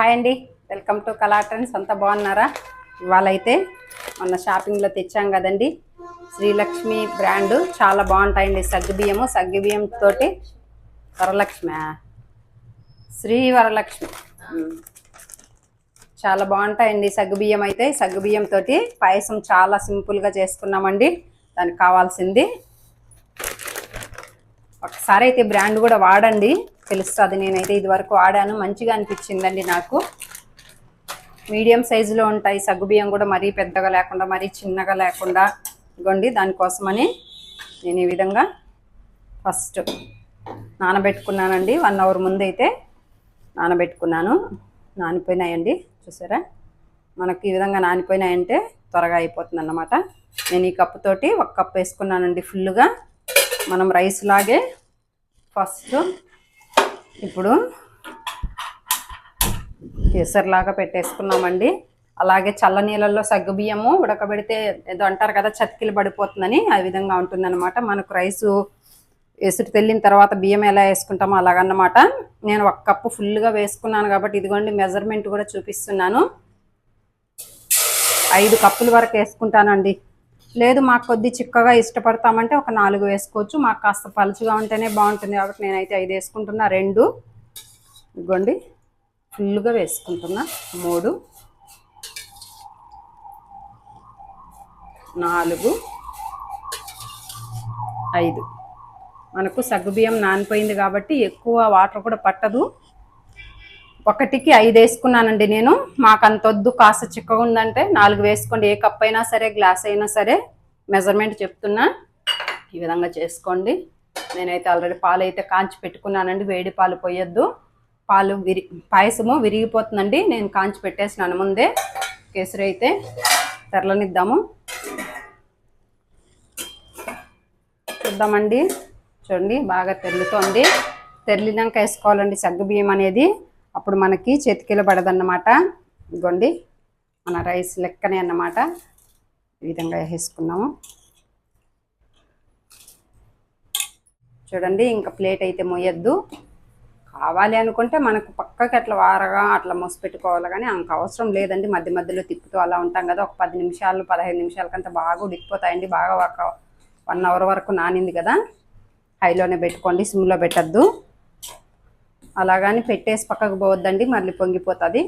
Hi అండి. Welcome to Kala Trends. అంతా బాగున్నారా? ఇవాళైతే మొన్న షాపింగ్లో తెచ్చాం కదండి. శ్రీలక్ష్మి బ్రాండ్. చాలా బాగుంటాయండి. సగ్గుబియ్యము బియ్యము తోటి వరలక్ష్మి? శ్రీ వరలక్ష్మి. చాలా బాగుంటాయండి సగ్గుబియ్యం అయితే. సగ్గుబియ్యంతో తోటి పాయసం చాలా సింపుల్గా చేసుకున్నామండి. దానికి కావాల్సింది. ఒకసారి అయితే బ్రాండ్ కూడా వాడండి. తెలుస్తుంది. నేనైతే ఇది వరకు వాడాను మంచిగా అనిపించిందండి నాకు. మీడియం సైజులో ఉంటాయి. సగ్గుబియ్యం కూడా మరీ పెద్దగా లేకుండా మరీ చిన్నగా లేకుండా ఇగోండి. దానికోసమని నేను ఈ విధంగా ఫస్ట్ నానబెట్టుకున్నానండి. వన్ అవర్ ముందు అయితే నానబెట్టుకున్నాను. నానిపోయినాయండి. చూసారా? మనకి ఈ విధంగా నానిపోయినాయంటే త్వరగా అయిపోతుంది అన్నమాట నేను ఈ కప్పుతోటి ఒక కప్పు వేసుకున్నానండి ఫుల్గా మనం రైస్ లాగే ఫస్ట్ ఇప్పుడు కేసరిలాగా పెట్టేసుకున్నామండి. అలాగే చల్ల నీళ్ళల్లో సగ్గు బియ్యము ఉడకబెడితే ఏదో అంటారు కదా చతికిలు పడిపోతుందని ఆ విధంగా ఉంటుందన్నమాట. మనకు రైసు ఎసురు తెల్లిన తర్వాత బియ్యం ఎలా వేసుకుంటామో అలాగన్నమాట. నేను ఒక కప్పు ఫుల్గా వేసుకున్నాను కాబట్టి ఇదిగోండి మెజర్మెంట్ కూడా చూపిస్తున్నాను. ఐదు కప్పుల వరకు వేసుకుంటానండి. లేదు మాకు కొద్ది చిక్కగా ఇష్టపడతామంటే ఒక నాలుగు వేసుకోవచ్చు. మాకు కాస్త పలుచుగా ఉంటేనే బాగుంటుంది కాబట్టి నేనైతే ఐదు వేసుకుంటున్నా. రెండు. ఇదిగోండి. ఫుల్గా వేసుకుంటున్నా. మూడు. నాలుగు. ఐదు. మనకు సగ్గుబియ్యం నానిపోయింది కాబట్టి ఎక్కువ వాటర్ కూడా పట్టదు. ఒకటికి ఐదు వేసుకున్నానండి నేను. మాకు అంత వద్దు కాస్త చిక్కగా ఉందంటే నాలుగు వేసుకోండి. ఏ కప్ అయినా సరే గ్లాస్ అయినా సరే మెజర్మెంట్ చెప్తున్నా. ఈ విధంగా చేసుకోండి. నేనైతే ఆల్రెడీ పాలు అయితే కాంచి పెట్టుకున్నానండి. వేడి పాలు పోయొద్దు. పాలు విరి పాయసము విరిగిపోతుందండి. నేను కాంచి పెట్టేసినాను ముందే. కేసరి అయితే తెరలనిద్దాము. చూద్దామండి. చూడండి బాగా తెరులుతోంది. తెరిలినాక వేసుకోవాలండి సగ్గు బియ్యం అనేది. అప్పుడు మనకి చేతికిలో పడదన్నమాట. ఇదిగోండి మన రైస్ లెక్కనే అన్నమాట. ఈ విధంగా వేసుకున్నాము చూడండి ఇంకా ప్లేట్ అయితే మోయొద్దు కావాలి అనుకుంటే మనకు పక్కకి అట్లా వారగా అట్లా మోసి పెట్టుకోవాలి కానీ అంక అవసరం లేదండి. మధ్య మధ్యలో తిప్పుతూ అలా ఉంటాం కదా ఒక పది నిమిషాలు పదహైదు నిమిషాలకంతా బాగా ఉడికిపోతాయండి. బాగా ఒక వన్ అవర్ వరకు నానింది కదా. హైలోనే పెట్టుకోండి సిమ్లో పెట్టద్దు. అలాగని పెట్టేసి పక్కకు పోవద్దండి మళ్ళీ పొంగిపోతుంది.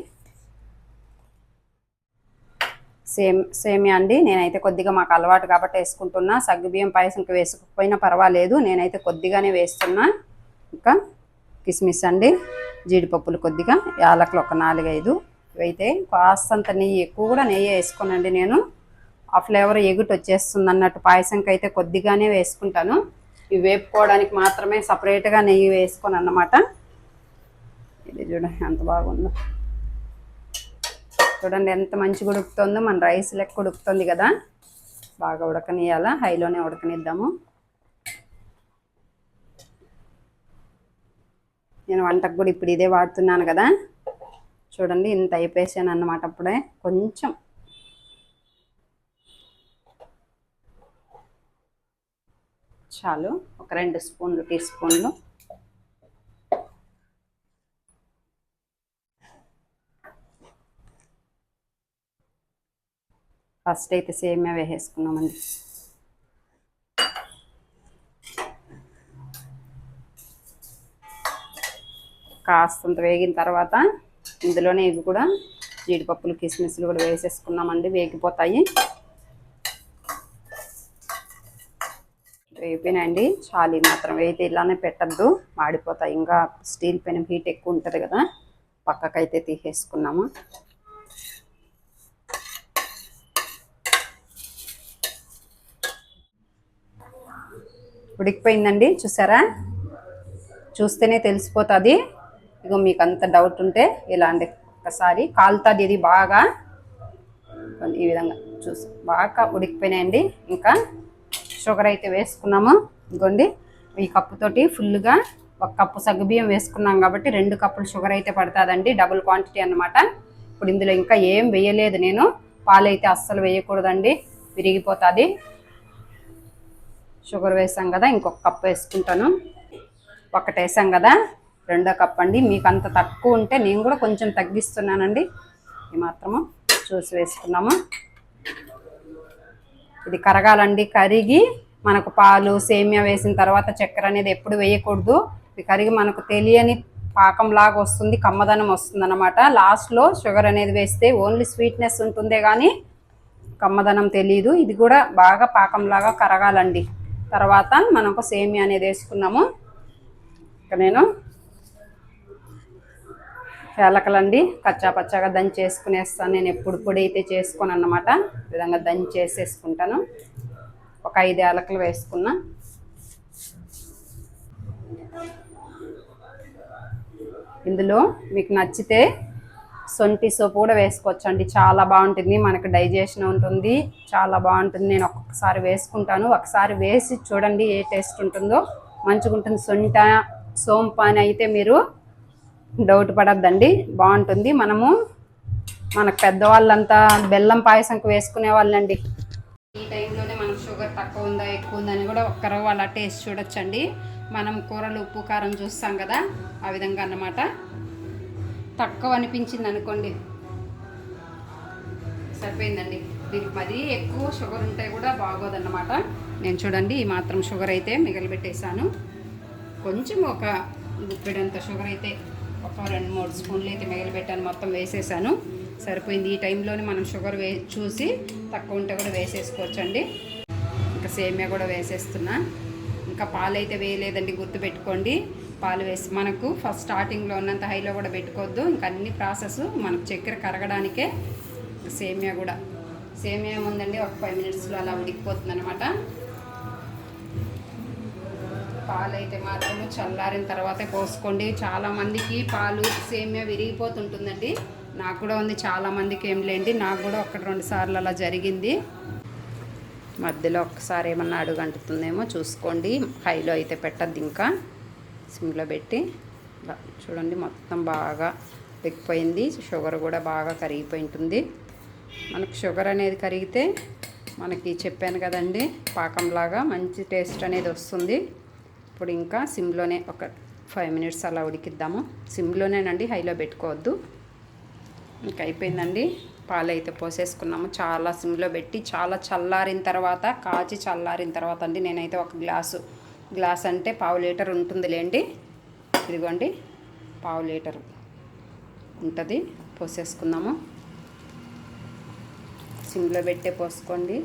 సేమ్ సేమియా అండి. నేనైతే కొద్దిగా మాకు అలవాటు కాబట్టి వేసుకుంటున్నా. సగ్గుబియ్యం పాయసంకి వేసుకపోయినా పర్వాలేదు. నేనైతే కొద్దిగానే వేస్తున్నా. ఇంకా కిస్మిస్ అండి జీడిపప్పులు కొద్దిగా యాలకులు ఒక నాలుగైదు ఇవైతే కాస్తంత నెయ్యి ఎక్కువ కూడా నెయ్యి వేసుకోనండి నేను. ఆ ఫ్లేవర్ ఎగుటి వచ్చేస్తుంది అన్నట్టు పాయసంకి అయితే కొద్దిగానే వేసుకుంటాను. ఇవి వేపుకోవడానికి మాత్రమే సపరేట్గా నెయ్యి వేసుకోను అన్నమాట ఇది చూడండి ఎంత బాగుందో. చూడండి ఎంత మంచిగా ఉడుకుతుందో మన రైస్ లెక్క ఉడుకుతుంది కదా. బాగా ఉడకనియాల హైలోనే ఉడకనిద్దాము. నేను వంటకు కూడా ఇప్పుడు ఇదే వాడుతున్నాను కదా. చూడండి ఇంత అయిపోయాను అన్నమాట అప్పుడే. కొంచెం. చాలు ఒక రెండు స్పూన్లు టీ స్పూన్లు. ఫస్ట్ అయితే సేమియా వేసేసుకున్నామండి. కాస్తంత వేగిన తర్వాత ఇందులోనే ఇవి కూడా జీడిపప్పులు కిస్మిస్లు కూడా వేసేసుకున్నామండి. వేగిపోతాయి. వేగిపోయినాయండి. చాలు మాత్రం అయితే ఇలానే పెట్టద్దు. మాడిపోతాయి. ఇంకా స్టీల్ పెనం హీట్ ఎక్కువ ఉంటుంది కదా. పక్కకైతే తీసేసుకున్నాము. ఉడికిపోయిందండి చూసారా? చూస్తేనే తెలిసిపోతుంది. ఇగో మీకు అంత డౌట్ ఉంటే ఇలాంటి ఒకసారి కాలుతుంది ఇది బాగా. ఈ విధంగా చూసి బాగా ఉడికిపోయినాయండి. ఇంకా షుగర్ అయితే వేసుకున్నాము. ఇగోండి ఈ కప్పుతోటి ఫుల్గా ఒక కప్పు సగ్గుబియ్యం వేసుకున్నాం కాబట్టి రెండు కప్పులు షుగర్ అయితే పడుతుందండి డబుల్ క్వాంటిటీ అన్నమాట. ఇప్పుడు ఇందులో ఇంకా ఏం వేయలేదు నేను. పాలు అయితే అస్సలు వేయకూడదండి విరిగిపోతుంది. షుగర్ వేసాం కదా ఇంకొక కప్పు వేసుకుంటాను. ఒకటి వేసాం కదా రెండో కప్ అండి. మీకు అంత తక్కువ ఉంటే నేను కూడా కొంచెం తగ్గిస్తున్నానండి. ఇది మాత్రము చూసి వేసుకున్నాము. ఇది కరగాలండి కరిగి మనకు పాలు సేమియా వేసిన తర్వాత చక్కెర అనేది ఎప్పుడు వేయకూడదు. ఇది కరిగి మనకు తెలియని పాకం లాగా వస్తుంది కమ్మదనం వస్తుంది అనమాట లాస్ట్లో షుగర్ అనేది వేస్తే ఓన్లీ స్వీట్నెస్ ఉంటుందే కానీ కమ్మదనం తెలియదు ఇది కూడా బాగా పాకంలాగా కరగాలండి. తర్వాత మనం ఒక సేమియా అనేది వేసుకున్నాము. ఇక నేను యాలకలండి కచ్చా పచ్చాగా దంచి చేసుకునేస్తాను నేను ఎప్పుడు పొడి అయితే చేసుకోను అన్నమాట ఈ విధంగా దంచి చేసేసుకుంటాను ఒక ఐదు ఏలకలు వేసుకున్నా. ఇందులో మీకు నచ్చితే సొంటి సోపు కూడా వేసుకోవచ్చు అండి చాలా బాగుంటుంది. మనకు డైజెషన్ ఉంటుంది. చాలా బాగుంటుంది. నేను ఒక్కొక్కసారి వేసుకుంటాను. ఒకసారి వేసి చూడండి ఏ టేస్ట్ ఉంటుందో. మంచిగా ఉంటుంది. సొంట సోంపు అని అయితే మీరు డౌట్ పడద్దండి. బాగుంటుంది. మనము మనకు పెద్దవాళ్ళంతా బెల్లం పాయసంకి వేసుకునే వాళ్ళండి. ఈ టైంలోనే మనకు షుగర్ తక్కువ ఉందా ఎక్కువ ఉందా అని కూడా ఒక్కరో అలా టేస్ట్ చూడొచ్చండి. మనం కూరలు ఉప్పు కారం చూస్తాం కదా. ఆ విధంగా అన్నమాట. తక్కువ అనిపించింది అనుకోండి సరిపోయిందండి. దీనికి మరీ ఎక్కువ షుగర్ ఉంటే కూడా బాగోదన్నమాట. నేను చూడండి ఈ మాత్రం షుగర్ అయితే మిగిలిపెట్టేశాను కొంచెం ఒక గుప్పెడంత షుగర్ అయితే ఒక రెండు మూడు స్పూన్లు అయితే మిగిలిపెట్టాను మొత్తం వేసేసాను. సరిపోయింది. ఈ టైంలోనే మనం షుగర్ వే చూసి తక్కువ ఉంటే కూడా వేసేసుకోవచ్చండి. ఇంకా సేమియా కూడా వేసేస్తున్నా. ఇంకా పాలు అయితే వేయలేదండి గుర్తుపెట్టుకోండి. పాలు వేసి మనకు ఫస్ట్ స్టార్టింగ్లో ఉన్నంత హైలో కూడా పెట్టుకోవద్దు. ఇంకా అన్ని ప్రాసెస్ మనకు చక్కెర కరగడానికే సేమియా కూడా. సేమియా ఉందండి ఒక ఫైవ్ మినిట్స్లో అలా ఉడికిపోతుంది అనమాట పాలు అయితే మాత్రం చల్లారిన తర్వాతే పోసుకోండి. చాలామందికి పాలు సేమియా విరిగిపోతుంటుందండి. నాకు కూడా ఉంది చాలామందికి ఏం లేండి. నాకు కూడా ఒకటి రెండు సార్లు అలా జరిగింది. మధ్యలో ఒక్కసారి ఏమన్నా అడుగంటుతుందేమో చూసుకోండి. హైలో అయితే పెట్టద్దు ఇంకా. సిమ్లో పెట్టి. చూడండి మొత్తం బాగా ఎక్కిపోయింది షుగర్ కూడా బాగా కరిగిపోయి ఉంటుంది మనకు షుగర్ అనేది కరిగితే మనకి చెప్పాను కదండి పాకంలాగా మంచి టేస్ట్ అనేది వస్తుంది. ఇప్పుడు ఇంకా సిమ్లోనే ఒక ఫైవ్ మినిట్స్ అలా ఉడికిద్దాము. సిమ్లోనేనండి హైలో పెట్టుకోవద్దు. ఇంకా అయిపోయిందండి. పాలు అయితే పోసేసుకున్నాము. చాలా సిమ్లో పెట్టి చాలా చల్లారిన తర్వాత కాచి చల్లారిన తర్వాత అండి నేనైతే ఒక గ్లాసు. గ్లాస్ అంటే పావు లీటర్ ఉంటుందిలేండి. ఇదిగోండి పావు లీటర్ ఉంటుంది. పోసేసుకుందాము సిమ్లో పెట్టే పోసుకోండి.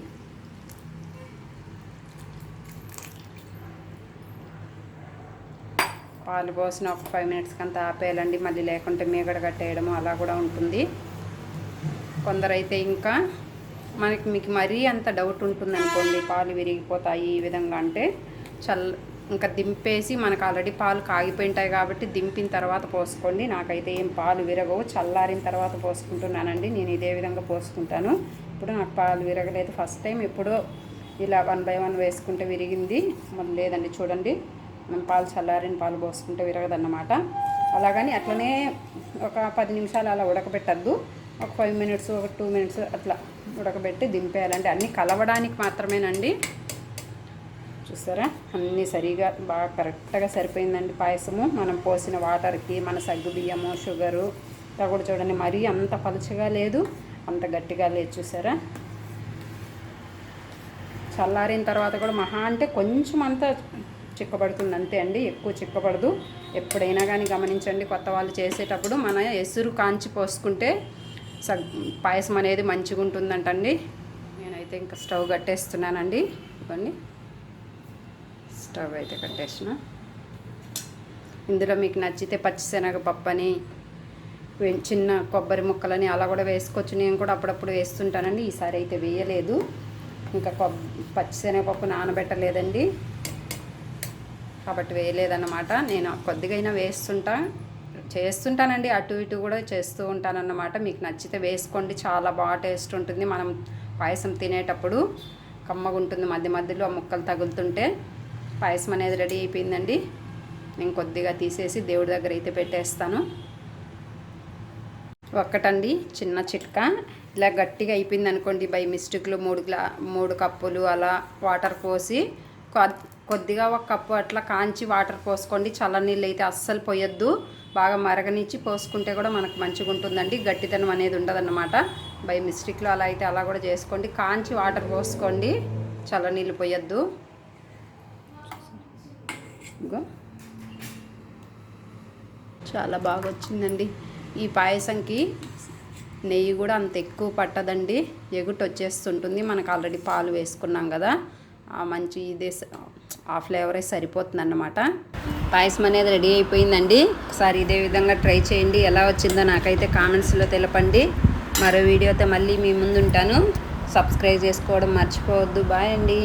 పాలు పోసిన ఒక ఫైవ్ మినిట్స్కి అంతా ఆపేయాలండి. మళ్ళీ లేకుంటే మీగడ కట్టేయడము అలా కూడా ఉంటుంది. కొందరైతే ఇంకా మనకి మీకు మరీ అంత డౌట్ ఉంటుంది అనుకోండి పాలు విరిగిపోతాయి ఈ విధంగా అంటే చల్ ఇంకా దింపేసి మనకు ఆల్రెడీ పాలు కాగిపోయింటాయి కాబట్టి దింపిన తర్వాత పోసుకోండి. నాకైతే ఏం పాలు విరగవు. చల్లారిన తర్వాత పోసుకుంటున్నానండి. నేను ఇదే విధంగా పోసుకుంటాను. ఇప్పుడు నాకు పాలు విరగలేదు. ఫస్ట్ టైం ఎప్పుడో ఇలా వన్ బై వన్ వేసుకుంటే విరిగింది. మరి లేదండి. చూడండి. మనం పాలు చల్లారిన పాలు పోసుకుంటే విరగదన్నమాట. అలాగని అట్లనే ఒక పది నిమిషాలు అలా ఉడకబెట్టద్దు. ఒక ఫైవ్ మినిట్స్ ఒక టూ మినిట్స్ అట్లా ఉడకబెట్టి దింపేయాలంటే అన్నీ కలవడానికి మాత్రమేనండి. చూసారా? అన్నీ సరిగా బాగా కరెక్ట్గా సరిపోయిందండి పాయసము. మనం పోసిన వాటర్కి మన సగ్గు బియ్యము షుగరు ఇలా కూడా చూడండి మరీ అంత పలుచగా లేదు అంత గట్టిగా లేదు చూసారా? చల్లారిన తర్వాత కూడా మహా అంటే కొంచెం అంత చిక్కబడుతుంది అంతే అండి ఎక్కువ చిక్కబడదు. ఎప్పుడైనా కానీ గమనించండి కొత్త వాళ్ళు చేసేటప్పుడు మన ఎసురు కాంచి పోసుకుంటే సగ్ పాయసం అనేది మంచిగా ఉంటుందంటండి నేనైతే ఇంకా స్టవ్ కట్టేస్తున్నానండి. ఇవన్నీ స్టవ్ అయితే కట్టేసిన. ఇందులో మీకు నచ్చితే పచ్చిశనగపప్పని చిన్న కొబ్బరి ముక్కలని అలా కూడా వేసుకోవచ్చు. నేను కూడా అప్పుడప్పుడు వేస్తుంటానండి. ఈసారి అయితే వేయలేదు. ఇంకా కొబ్ పచ్చిశనగపప్పు నానబెట్టలేదండి. కాబట్టి వేయలేదన్నమాట. నేను కొద్దిగైనా వేస్తుంటా. చేస్తుంటానండి. అటు ఇటు కూడా చేస్తూ ఉంటానన్నమాట. మీకు నచ్చితే వేసుకోండి. చాలా బాగా టేస్ట్ ఉంటుంది. మనం పాయసం తినేటప్పుడు కమ్మగా ఉంటుంది. మధ్య మధ్యలో ఆ ముక్కలు తగులుతుంటే పాయసం అనేది రెడీ అయిపోయిందండి. నేను కొద్దిగా తీసేసి దేవుడి దగ్గర అయితే పెట్టేస్తాను. ఒక్కటండి. చిన్న చిట్కా. ఇలా గట్టిగా అయిపోయింది అనుకోండి బై మిస్టేక్లో. మూడు గ్లా మూడు కప్పులు అలా వాటర్ పోసి కొద్దిగా ఒక కప్పు అట్లా కాంచి వాటర్ పోసుకోండి. చల్లనీళ్ళు అయితే అస్సలు పోయొద్దు. బాగా మరగనిచ్చి పోసుకుంటే కూడా మనకు మంచిగా ఉంటుందండి గట్టితనం అనేది ఉండదన్నమాట. బై మిస్టేక్లో అలా అయితే అలా కూడా చేసుకోండి. కాంచి వాటర్ పోసుకోండి. చల్లనీళ్ళు పోయొద్దు. చాలా బాగా వచ్చిందండి ఈ పాయసంకి నెయ్యి కూడా అంత ఎక్కువ పట్టదండి. ఎగుటు వచ్చేస్తుంటుంది మనకు ఆల్రెడీ పాలు వేసుకున్నాం కదా. ఆ మంచి ఇదే స- ఆ ఫ్లేవరే సరిపోతుంది అన్నమాట పాయసం అనేది రెడీ అయిపోయిందండి. ఒకసారి ఇదే విధంగా ట్రై చేయండి. ఎలా వచ్చిందో నాకైతే కామెంట్స్లో తెలపండి. మరో వీడియోతో మళ్ళీ మీ ముందుంటాను. సబ్స్క్రైబ్ చేసుకోవడం మర్చిపోవద్దు. బాయ్ అండి.